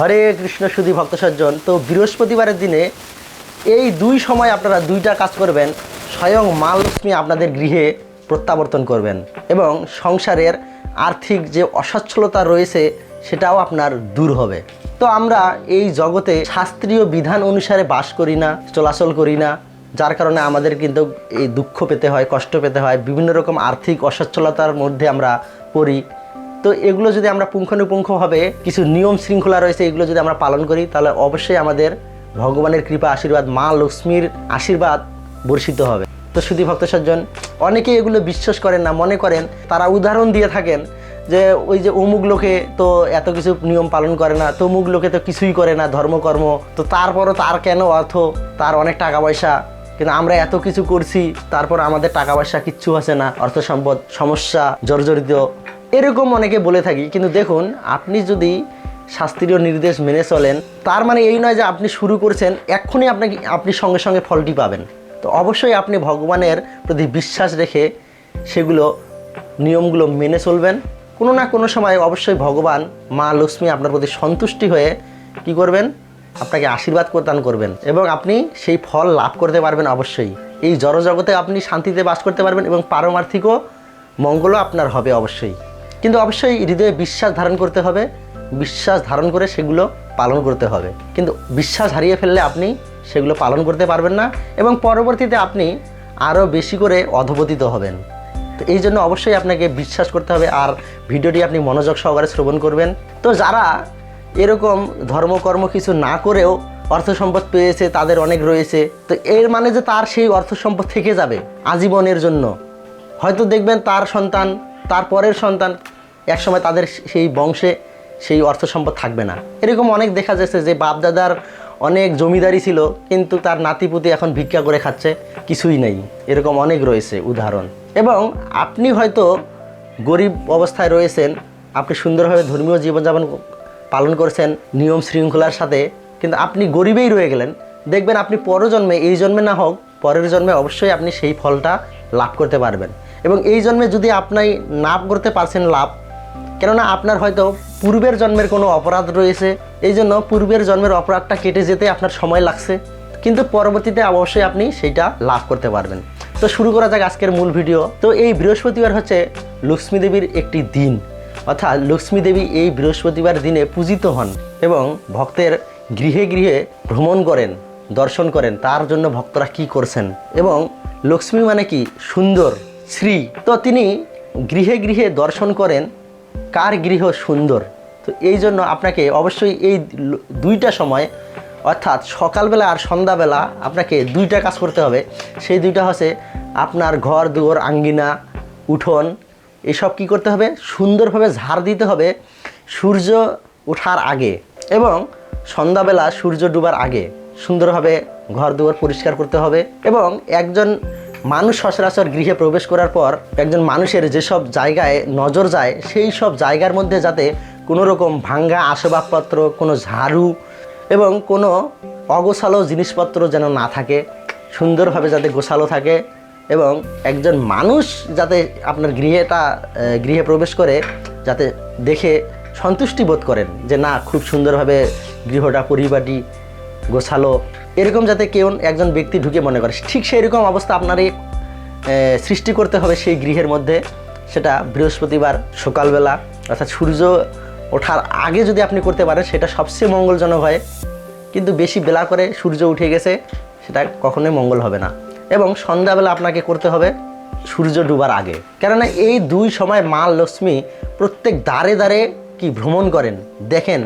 হরে কৃষ্ণ সুধী ভক্ত সজ্জন, তো বৃহস্পতিবারের দিনে এই দুই সময় আপনারা দুইটা কাজ করবেন, স্বয়ং মা লক্ষ্মী আপনাদের গৃহে প্রত্যাবর্তন করবেন এবং সংসারের আর্থিক যে অসচ্ছলতা রয়েছে সেটাও আপনার দূর হবে। তো আমরা এই জগতে শাস্ত্রীয় বিধান অনুসারে বাস করি না, চলাচল করি না, যার কারণে আমাদের কিন্তু এই দুঃখ পেতে হয়, কষ্ট পেতে হয়, বিভিন্ন রকম আর্থিক অসচ্ছলতার মধ্যে আমরা পড়ি। তো এগুলো যদি আমরা পুঙ্খানুপুঙ্খভাবে কিছু নিয়ম শৃঙ্খলা রয়েছে, এগুলো যদি আমরা পালন করি, তাহলে অবশ্যই আমাদের ভগবানের কৃপা, আশীর্বাদ, মা লক্ষ্মীর আশীর্বাদ বর্ষিত হবে। তো শুধু ভক্ত সজ্জন অনেকে এগুলো বিশ্বাস করেন না, মনে করেন, তারা উদাহরণ দিয়ে থাকেন যে ওই যে অমুক লোকে তো এত কিছু নিয়ম পালন করে না, তমুক লোকে তো কিছুই করে না, ধর্মকর্ম, তো তারপরও তার কেন অর্থ? তার অনেক টাকা পয়সা কিন্তু আমরা এত কিছু করছি, তারপর আমাদের টাকা পয়সা কিচ্ছু আছে না, অর্থ সম্পদ, সমস্যা, জর্জরিত এরকম অনেকে বলে থাকি, কিন্তু দেখুন, আপনি যদি শাস্ত্রীয় নির্দেশ মেনে চলেন, তার মানে এই নয় যে আপনি শুরু করছেন, এক্ষুনি আপনাকে, আপনি সঙ্গে সঙ্গে ফলটি পাবেন। তো অবশ্যই আপনি ভগবানের প্রতি বিশ্বাস রেখে সেগুলো, নিয়মগুলো মেনে চলবেন। কোনো না কোনো সময় অবশ্যই ভগবান মা লক্ষ্মী আপনার প্রতি সন্তুষ্টি হয়ে কি করবেন? আপনাকে আশীর্বাদ প্রদান করবেন এবং আপনি সেই ফল লাভ করতে পারবেন অবশ্যই। এই জড়জগতে আপনি শান্তিতে বাস করতে পারবেন এবং পারমার্থিকও মঙ্গলও আপনার হবে অবশ্যই। কিন্তু অবশ্যই হৃদয়ে বিশ্বাস ধারণ করতে হবে। বিশ্বাস ধারণ করে সেগুলো পালন করতে হবে। কিন্তু বিশ্বাস হারিয়ে ফেললে আপনি সেগুলো পালন করতে পারবেন না এবং পরবর্তীতে আপনি আরও বেশি করে অধপতিত হবেন। তো এই জন্য অবশ্যই আপনাকে বিশ্বাস করতে হবে আর ভিডিওটি আপনি মনোযোগ সহকারে শ্রবণ করবেন। তো যারা এরকম ধর্মকর্ম কিছু না করেও অর্থ সম্পদ পেয়েছে, তাদের অনেক রয়েছে। তো এর মানে যে তার সেই অর্থ সম্পদ থেকে যাবে আজীবনের জন্য। হয়তো দেখবেন তার সন্তান তার পরের সন্তান একসময় তাদের সেই বংশে সেই অর্থ সম্পদ থাকবে না। এরকম অনেক দেখা যাচ্ছে যে বাপদাদার অনেক জমিদারি ছিল, কিন্তু তার নাতিপুতি এখন ভিক্ষা করে খাচ্ছে, কিছুই নেই। এরকম অনেক রয়েছে উদাহরণ। এবং আপনি হয়তো গরিব অবস্থায় রয়েছেন, আপনি সুন্দরভাবে ধর্মীয় জীবনযাপন পালন করেছেন, নিয়ম শৃঙ্খলার সাথে, কিন্তু আপনি গরিবেই রয়ে গেলেন। দেখবেন আপনি পরজন্মে, এই জন্মে না হোক, পরের জন্মে অবশ্যই আপনি সেই ফলটা লাভ করতে পারবেন। এবং এই জন্মে যদি আপনি না করতে পারছেন লাভ, কেননা আপনার হয়তো পূর্বের জন্মের কোনো অপরাধ রয়েছে, এই জন্য পূর্বের জন্মের অপরাধটা কেটে যেতে আপনার সময় লাগছে, কিন্তু পরবর্তীতে অবশ্যই আপনি সেইটা লাভ করতে পারবেন। তো শুরু করা যাক আজকের মূল ভিডিও। তো এই বৃহস্পতিবার হচ্ছে লক্ষ্মী দেবীর একটি দিন, অর্থাৎ লক্ষ্মী দেবী এই বৃহস্পতিবার দিনে পূজিত হন এবং ভক্তের গৃহে গৃহে ভ্রমণ করেন, দর্শন করেন, তার জন্য ভক্তরা কি করছেন এবং লক্ষ্মী মানে কি? সুন্দর। শ্রী। তো তিনি গৃহে গৃহে দর্শন করেন, কার গৃহ সুন্দর? তো এই জন্য আপনাকে অবশ্যই এই দুইটা সময়, অর্থাৎ সকালবেলা আর সন্ধ্যাবেলা আপনাকে দুইটা কাজ করতে হবে। সেই দুইটা হচ্ছে আপনার ঘর, দুয়ার, আঙ্গিনা, উঠোন, এসব কি করতে হবে? সুন্দরভাবে ঝাড় দিতে হবে সূর্য ওঠার আগে এবং সন্ধ্যাবেলা সূর্য ডুবার আগে। সুন্দরভাবে ঘর, দুয়ার পরিষ্কার করতে হবে এবং একজন মানুষ সচরাচর গৃহে প্রবেশ করার পর একজন মানুষের যেসব জায়গায় নজর যায়, সেই সব জায়গার মধ্যে যাতে কোনো রকম ভাঙ্গা আসবাবপত্র, কোনো ঝাড়ু এবং কোনো অগোছালো জিনিসপত্র যেন না থাকে, সুন্দরভাবে যাতে গোছালো থাকে এবং একজন মানুষ যাতে আপনার গৃহেটা গৃহে প্রবেশ করে যাতে দেখে সন্তুষ্টি বোধ করেন যে না, খুব সুন্দরভাবে গৃহটা পরিপাটি, গোছালো এরকম যাতে কেউ একজন ব্যক্তি ঢুকে মনে করে। ঠিক সেই রকম অবস্থা আপনারই সৃষ্টি করতে হবে সেই গৃহের মধ্যে। সেটা বৃহস্পতিবার সকালবেলা, অর্থাৎ সূর্য ওঠার আগে যদি আপনি করতে পারেন, সেটা সবচেয়ে মঙ্গলজনক হয়। কিন্তু বেশি বেলা করে সূর্য উঠে গেছে, সেটা কখনোই মঙ্গল হবে না। এবং সন্ধ্যাবেলা আপনাকে করতে হবে সূর্য ডুবার আগে। কেননা এই দুই সময় মা লক্ষ্মী প্রত্যেক দ্বারে দ্বারে কি ভ্রমণ করেন, দেখেন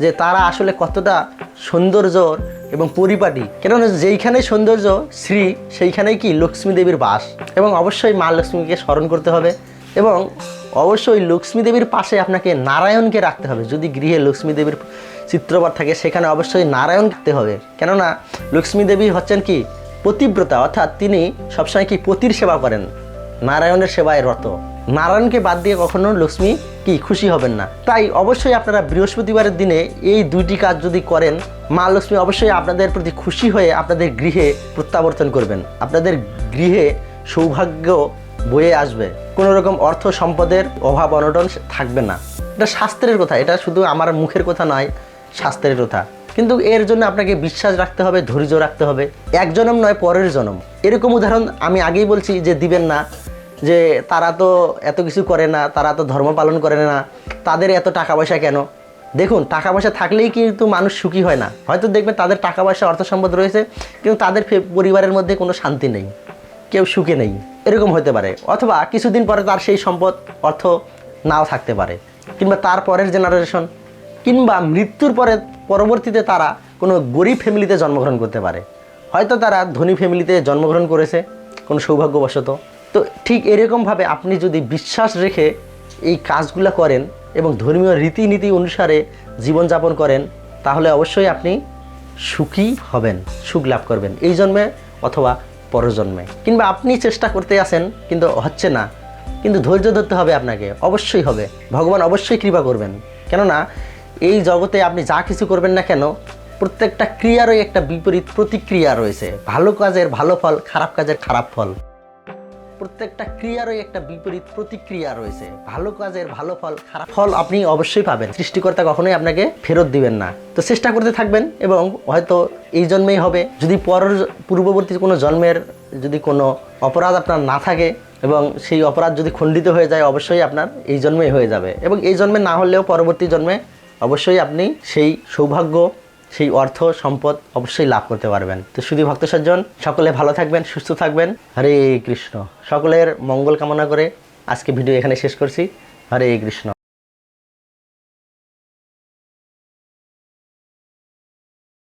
যে তারা আসলে কতটা সৌন্দর্য এবং পরিপাটি। কেননা যেইখানেই সৌন্দর্য শ্রী, সেইখানেই কি লক্ষ্মী দেবীর বাস। এবং অবশ্যই মা লক্ষ্মীকে স্মরণ করতে হবে এবং অবশ্যই লক্ষ্মী দেবীর পাশে আপনাকে নারায়ণকে রাখতে হবে। যদি গৃহে লক্ষ্মী দেবীর চিত্রপট থাকে, সেখানে অবশ্যই নারায়ণ রাখতে হবে। কেননা লক্ষ্মী দেবী হচ্ছেন কি, পতিব্রতা। অর্থাৎ তিনি সবসময় কি পতির সেবা করেন। নারায়ণের সেবায় রত। নারায়ণকে বাদ দিয়ে কখনো লক্ষ্মী কি খুশি হবেন না। তাই অবশ্যই আপনারা বৃহস্পতিবারের দিনে এই দুইটি কাজ যদি করেন, মা লক্ষ্মী অবশ্যই আপনাদের প্রতি খুশি হয়ে আপনাদের গৃহে প্রত্যাবর্তন করবেন। আপনাদের গৃহে সৌভাগ্য বয়ে আসবে। কোনো রকম অর্থ সম্পদের অভাব অনটন থাকবে না। এটা শাস্ত্রের কথা, এটা শুধু আমার মুখের কথা নয়, শাস্ত্রের কথা। কিন্তু এর জন্য আপনাকে বিশ্বাস রাখতে হবে, ধৈর্য রাখতে হবে। এক জনম নয়, পরের জনম। এরকম উদাহরণ আমি আগেই বলছি যে দিবেন না। যে তারা তো এত কিছু করে না, তারা তো ধর্ম পালন করে না, তাদের এত টাকা পয়সা কেন? দেখুন, টাকা পয়সা থাকলেই কিন্তু মানুষ সুখী হয় না। হয়তো দেখবেন তাদের টাকা পয়সা অর্থ সম্পদ রয়েছে, কিন্তু তাদের পরিবারের মধ্যে কোনো শান্তি নেই, কেউ সুখে নেই, এরকম হতে পারে। অথবা কিছুদিন পরে তার সেই সম্পদ, অর্থ নাও থাকতে পারে। কিংবা তার পরের জেনারেশন কিংবা মৃত্যুর পরে, পরবর্তীতে তারা কোনো গরিব ফ্যামিলিতে জন্মগ্রহণ করতে পারে। হয়তো তারা ধনী ফ্যামিলিতে জন্মগ্রহণ করেছে, কোনো সৌভাগ্যবশত। তো ঠিক এরকমভাবে আপনি যদি বিশ্বাস রেখে এই কাজগুলো করেন এবং ধর্মীয় রীতিনীতি অনুসারে জীবনযাপন করেন, তাহলে অবশ্যই আপনি সুখী হবেন, সুখ লাভ করবেন। এই জন্মে অথবা পরজন্মে। কিংবা আপনি চেষ্টা করতে আসেন কিন্তু হচ্ছে না। কিন্তু ধৈর্য ধরতে হবে আপনাকে, অবশ্যই হবে। ভগবান অবশ্যই কৃপা করবেন। কেননা, এই জগতে আপনি যা কিছু করবেন না কেন, প্রত্যেকটা ক্রিয়ারই একটা বিপরীত প্রতিক্রিয়া রয়েছে। ভালো কাজের ভালো ফল, খারাপ কাজের খারাপ ফল। প্রত্যেকটা ক্রিয়ারই একটা বিপরীত প্রতিক্রিয়া রয়েছে। ভালো কাজের ভালো ফল, খারাপ ফল আপনি অবশ্যই পাবেন। সৃষ্টিকর্তা কখনোই আপনাকে ফেরত দিবেন না। তো চেষ্টা করতে থাকবেন এবং হয়তো এই জন্মেই হবে। যদি পর পূর্ববর্তী কোনো জন্মের যদি কোনো অপরাধ আপনার না থাকে এবং সেই অপরাধ যদি খণ্ডিত হয়ে যায়, অবশ্যই আপনার এই জন্মেই হয়ে যাবে। এবং এই জন্মে না হলেও পরবর্তী জন্মে অবশ্যই আপনি সেই সৌভাগ্য সেই অর্থ, সম্পদ অবশ্যই লাভ করতে পারবেন। তো শুধু ভক্ত সজ্জন, সকলে ভালো থাকবেন, সুস্থ থাকবেন। হরে কৃষ্ণ। সকলের মঙ্গল কামনা করে আজকে ভিডিও এখানে শেষ করছি। হরে কৃষ্ণ।